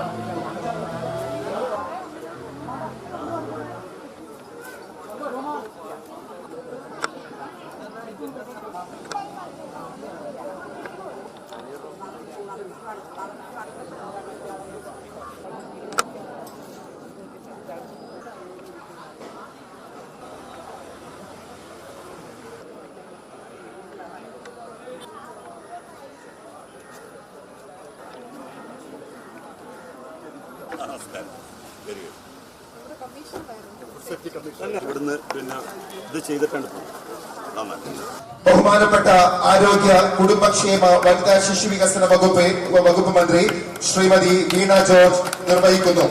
頑張れ。ഇവിടുന്ന് പിന്നെ ഇത് ചെയ്തിട്ടാണ് ബഹുമാനപ്പെട്ട ആരോഗ്യ കുടുംബക്ഷേമ വനിതാ ശിശു വികസന വകുപ്പ് വകുപ്പ് മന്ത്രി ശ്രീമതി വീണ ജോർജ് നിർവഹിക്കുന്നു.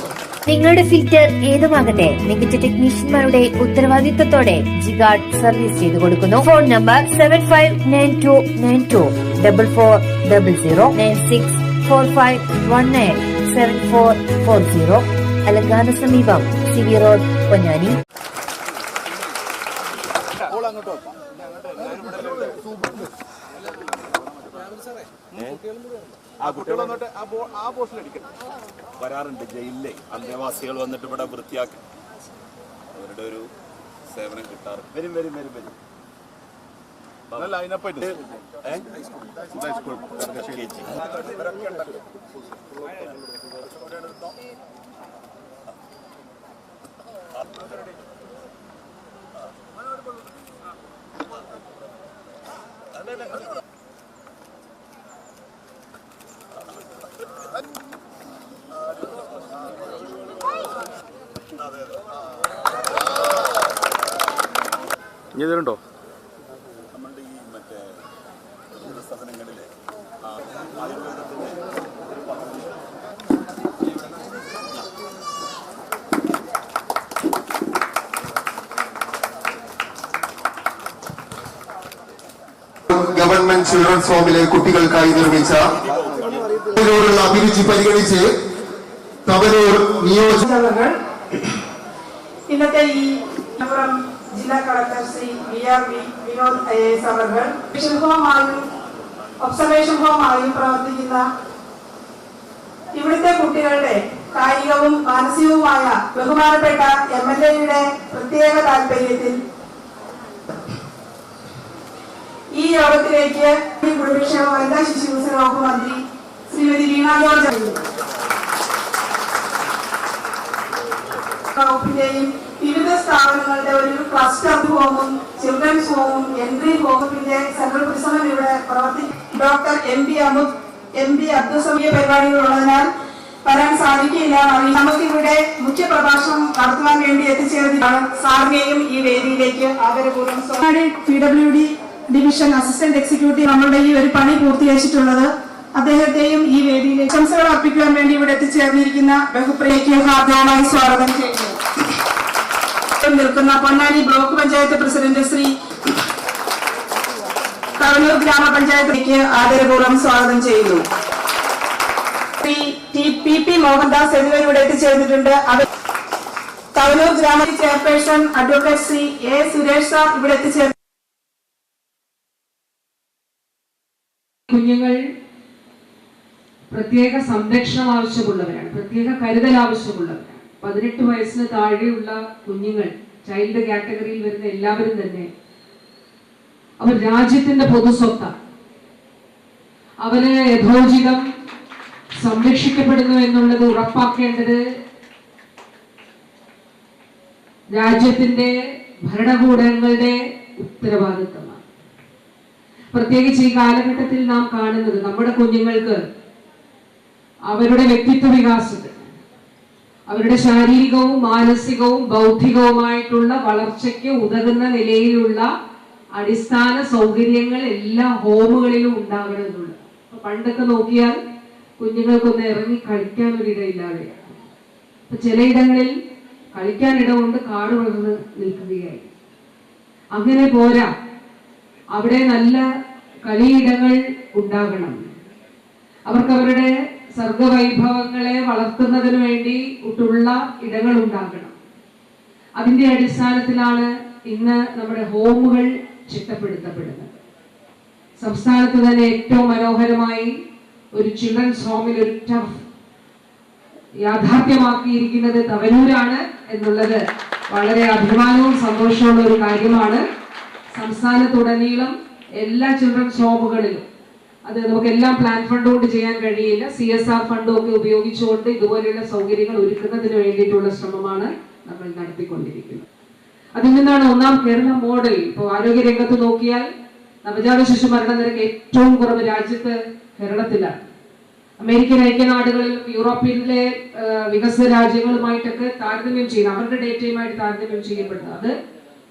നിങ്ങളുടെ ഫിൽറ്റർ ഏതുമാകട്ടെ മികച്ച ടെക്നീഷ്യന്മാരുടെ ഉത്തരവാദിത്തത്തോടെ ജിഗാർഡ് സർവീസ് ചെയ്തു കൊടുക്കുന്നു. Phone number seven five nine two nine two double four double zero nine six four five one nine seven four four zero അലങ്കാന സമീപം സി വി റോഡ് പൊന്നാനി. ആ കുട്ടികൾ വന്നിട്ട്. ആ പോസ്റ്റിൽ അടിക്കണം വരാറുണ്ട് ജയിലിലെ. അന്തേവാസികൾ വന്നിട്ട് ഇവിടെ വൃത്തിയാക്കി. അവരുടെ ഒരു സേവനം കിട്ടാറ് വരും വരും വരും വരും. ഏ? KG. ഇനി ഇതിലുണ്ടോ നമ്മളുടെ ഈ മറ്റേ വൃദ്ധസദനങ്ങളിലെ ആ ആയുർവേദത്തിന്റെ ഒരു പദ്ധതി ഗവൺമെന്റ് ചിൽഡ്രൻസ് ഹോമിലെ കുട്ടികൾക്കായി നിർമ്മിച്ച ഇതിനോടുള്ള അഭിരുചി പരിഗണിച്ച് തവനൂർ നിയോജക ഇന്നത്തെ ഈ ജില്ലാ collector Shri V R V Vinod I S our observation ഹോമായും ഒബ്സർവേഷൻ ഹോമായും പ്രവർത്തിക്കുന്ന ഇവിടുത്തെ കുട്ടികളുടെ കായികവും മാനസികവുമായ ബഹുമാനപ്പെട്ട എം എൽ എയുടെ പ്രത്യേക താല്പര്യത്തിൽ ഈ യോഗത്തിലേക്ക് കുടുംബക്ഷേമ വനിതാ ശിശു വികസന വകുപ്പ് മന്ത്രി ശ്രീമതി വീണ ജോർജ് വകുപ്പിന്റെയും വിവിധ സ്ഥാപനങ്ങളുടെ ഒരു ക്ലസ്റ്റർ ഹോമും ചിൽഡ്രൻസ് ഹോമും എൻട്രി ഹോമിന്റെ സെൻട്രൽ പ്രസംഗം ഇവിടെ പ്രവർത്തിക്കും ഡോക്ടർ എം പി അമുദ് എം പി അബ്ദുസമിയ പരിപാടികൾ ഉള്ളതിനാൽ വരാൻ സാധിക്കില്ല നമുക്ക് ഇവിടെ മുഖ്യ പ്രഭാഷണം നടത്തുവാൻ വേണ്ടി എത്തിച്ചേർന്നതാണ് സാറിനെയും ഈ വേദിയിലേക്ക് ആദരപൂർവം P W D division assistant executive നമ്മളുടെ ഈ ഒരു പണി പൂർത്തീകരിച്ചിട്ടുള്ളത് അദ്ദേഹത്തെയും ഈ വേദിയിലെ ആശംസകൾ അർപ്പിക്കുവാൻ വേണ്ടി ഇവിടെ എത്തിച്ചേർന്നിരിക്കുന്ന ബഹുപ്രിയയ്ക്ക് ഹാർദവമായി സ്വാഗതം ചെയ്യുന്നു. നിൽക്കുന്ന പൊന്നാനി ബ്ലോക്ക് പഞ്ചായത്ത് പ്രസിഡന്റ് ശ്രീ കവനൂർ ഗ്രാമപഞ്ചായത്തിലേക്ക് ആദരപൂർവം സ്വാഗതം ചെയ്യുന്നു. ശ്രീ പി പി മോഹൻദാസ് എന്നിവർ ഇവിടെ എത്തിച്ചേർന്നിട്ടുണ്ട്. അവർ കവനൂർ ഗ്രാമ chairperson advocate Shri A Suresh sir ഇവിടെ എത്തിച്ചേർന്നു. കുഞ്ഞുങ്ങൾ പ്രത്യേക സംരക്ഷണം ആവശ്യമുള്ളവരാണ് പ്രത്യേക കരുതൽ ആവശ്യമുള്ളവരാണ്. പതിനെട്ട് വയസ്സിന് താഴെയുള്ള കുഞ്ഞുങ്ങൾ ചൈൽഡ് കാറ്റഗറിയിൽ വരുന്ന എല്ലാവരും തന്നെ അവർ രാജ്യത്തിന്റെ പൊതുസ്വത്ത. അവർ യഥോചിതം സംരക്ഷിക്കപ്പെടുന്നു എന്നുള്ളത് ഉറപ്പാക്കേണ്ടത് രാജ്യത്തിന്റെ ഭരണകൂടങ്ങളുടെ ഉത്തരവാദിത്തമാണ്. പ്രത്യേകിച്ച് ഈ കാലഘട്ടത്തിൽ നാം കാണുന്നത് നമ്മുടെ കുഞ്ഞുങ്ങൾക്ക് അവരുടെ വ്യക്തിത്വ വികാസത്തിന് അവരുടെ ശാരീരികവും മാനസികവും ബൗദ്ധികവുമായിട്ടുള്ള വളർച്ചയ്ക്ക് ഉതകുന്ന നിലയിലുള്ള അടിസ്ഥാന സൗകര്യങ്ങൾ എല്ലാ ഹോമുകളിലും ഉണ്ടാകണമെന്നുള്ളത് അപ്പൊ പണ്ടൊക്കെ നോക്കിയാൽ കുഞ്ഞുങ്ങൾക്കൊന്ന് ഇറങ്ങി കളിക്കാൻ ഒരിടയില്ലാതെയാണ് അപ്പൊ ചിലയിടങ്ങളിൽ കളിക്കാൻ ഇടമുണ്ട് കാട് വളർന്ന് നിൽക്കുകയായി. അങ്ങനെ പോരാ. അവിടെ നല്ല കളിയിടങ്ങൾ ഉണ്ടാകണം. അവർക്ക് അവരുടെ സർഗവൈഭവങ്ങളെ വളർത്തുന്നതിന് വേണ്ടി ഉള്ള ഇടങ്ങൾ ഉണ്ടാകണം അതിന്റെ അടിസ്ഥാനത്തിലാണ് ഇന്ന് നമ്മുടെ ഹോമുകൾ ചിട്ടപ്പെടുത്തപ്പെടുന്നത്. സംസ്ഥാനത്ത് തന്നെ ഏറ്റവും മനോഹരമായി ഒരു ചിൽഡ്രൻസ് ഹോമിൽ ഒരു ടഫ് യാഥാർത്ഥ്യമാക്കിയിരിക്കുന്നത് തവനൂരാണ് എന്നുള്ളത് വളരെ അഭിമാനവും സന്തോഷമുള്ള ഒരു കാര്യമാണ്. സംസ്ഥാനത്തുടനീളം എല്ലാ ചിൽഡ്രൻസ് ഹോമുകളിലും അത് നമുക്കെല്ലാം പ്ലാൻ ഫണ്ട് കൊണ്ട് ചെയ്യാൻ കഴിയില്ല സി എസ് ആർ ഫണ്ടും ഒക്കെ ഉപയോഗിച്ചുകൊണ്ട് ഇതുപോലെയുള്ള സൗകര്യങ്ങൾ ഒരുക്കുന്നതിന് വേണ്ടിയിട്ടുള്ള ശ്രമമാണ് നമ്മൾ നടത്തിക്കൊണ്ടിരിക്കുന്നത്. അതിൽ നിന്നാണ് ഒന്നാം കേരള മോഡൽ. ഇപ്പോൾ ആരോഗ്യ രംഗത്ത് നോക്കിയാൽ നവജാത ശിശു മരണ നിരക്ക് ഏറ്റവും കുറവ് രാജ്യത്ത് കേരളത്തിലാണ്. അമേരിക്കൻ ഐക്യനാടുകളിലും യൂറോപ്പിലെ ആ, വികസിത രാജ്യങ്ങളുമായിട്ടൊക്കെ താരതമ്യം ചെയ്യുന്നത് അവരുടെ ഡേറ്റയുമായിട്ട് താരതമ്യം ചെയ്യപ്പെടുന്നത്. അത്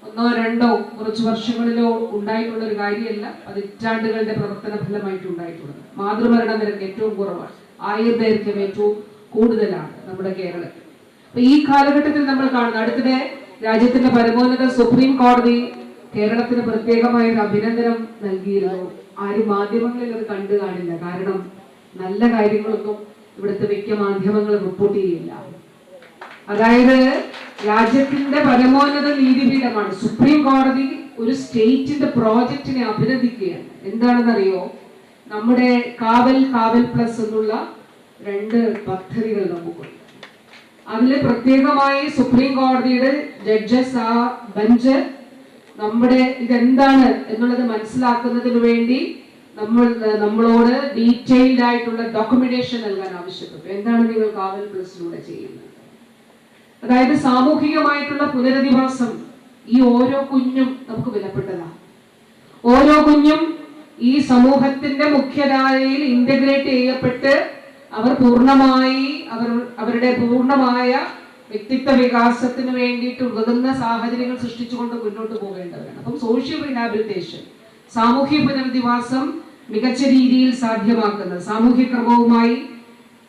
ഒന്നോ രണ്ടോ കുറച്ച് വർഷങ്ങളിലോ ഉണ്ടായിട്ടുള്ള ഒരു കാര്യമല്ല പതിറ്റാണ്ടുകളുടെ പ്രവർത്തന ഫലമായിട്ട് ഉണ്ടായിട്ടുള്ളത്. മാതൃമരണ നിരക്ക് ഏറ്റവും കുറവാണ്. ആയുർദൈർഘ്യം ഏറ്റവും കൂടുതലാണ് നമ്മുടെ കേരളത്തിൽ. അപ്പൊ ഈ കാലഘട്ടത്തിൽ നമ്മൾ കാണുന്ന അടുത്തിടെ രാജ്യത്തിന്റെ പരമോന്നത സുപ്രീം കോടതി കേരളത്തിന് പ്രത്യേകമായ ഒരു അഭിനന്ദനം നൽകിയിരുന്നു. ആരും മാധ്യമങ്ങളിൽ അത് കണ്ടു കാണില്ല. കാരണം നല്ല കാര്യങ്ങളൊന്നും ഇവിടുത്തെ മിക്ക മാധ്യമങ്ങൾ റിപ്പോർട്ട് ചെയ്യില്ല. അതായത് രാജ്യത്തിന്റെ പരമോന്നത നീതിപീഠമാണ്. സുപ്രീം കോടതി ഒരു സ്റ്റേറ്റിന്റെ പ്രോജക്റ്റിനെ അഭിനന്ദിക്കുകയാണ്. എന്താണെന്നറിയോ? നമ്മുടെ കാവൽ കാവൽ പ്ലസ് എന്നുള്ള രണ്ട് പദ്ധതികൾ നമുക്കുണ്ട് അതിൽ പ്രത്യേകമായി സുപ്രീം കോടതിയുടെ ജഡ്ജസ് ആ ബെഞ്ച് നമ്മുടെ ഇതെന്താണ് എന്നുള്ളത് മനസ്സിലാക്കുന്നതിന് വേണ്ടി നമ്മൾ നമ്മളോട് ഡീറ്റെയിൽഡ് ആയിട്ടുള്ള ഡോക്യുമെന്റേഷൻ നൽകാൻ ആവശ്യപ്പെട്ടു. എന്താണ് നിങ്ങൾ കാവൽ പ്ലസിലൂടെ ചെയ്യുന്നത്? അതായത് സാമൂഹികമായിട്ടുള്ള പുനരധിവാസം ഈ ഓരോ കുഞ്ഞും നമുക്ക് വിലപ്പെട്ടതാണ്. ഓരോ കുഞ്ഞും ഈ സമൂഹത്തിന്റെ മുഖ്യധാരയിൽ ഇന്റഗ്രേറ്റ് ചെയ്യപ്പെട്ട് അവർ പൂർണമായി അവർ അവരുടെ പൂർണമായ വ്യക്തിത്വ വികാസത്തിന് വേണ്ടിയിട്ട് ഉതകുന്ന സാഹചര്യങ്ങൾ സൃഷ്ടിച്ചുകൊണ്ട് മുന്നോട്ട് പോകേണ്ടതാണ് അപ്പം സോഷ്യൽ റീഹാബിലിറ്റേഷൻ സാമൂഹ്യ പുനരധിവാസം മികച്ച രീതിയിൽ സാധ്യമാക്കുന്ന സാമൂഹ്യ ക്രമവുമായി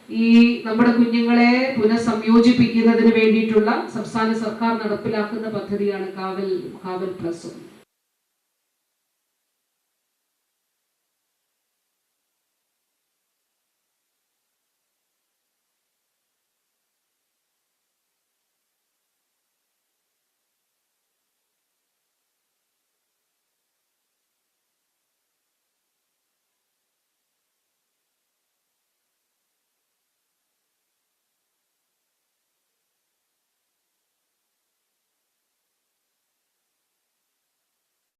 ഈ നമ്മുടെ കുഞ്ഞുങ്ങളെ പുനഃസംയോജിപ്പിക്കുന്നതിന് വേണ്ടിയിട്ടുള്ള സംസ്ഥാന സർക്കാർ നടപ്പിലാക്കുന്ന പദ്ധതിയാണ് കാവൽ കാവൽ പ്ലസും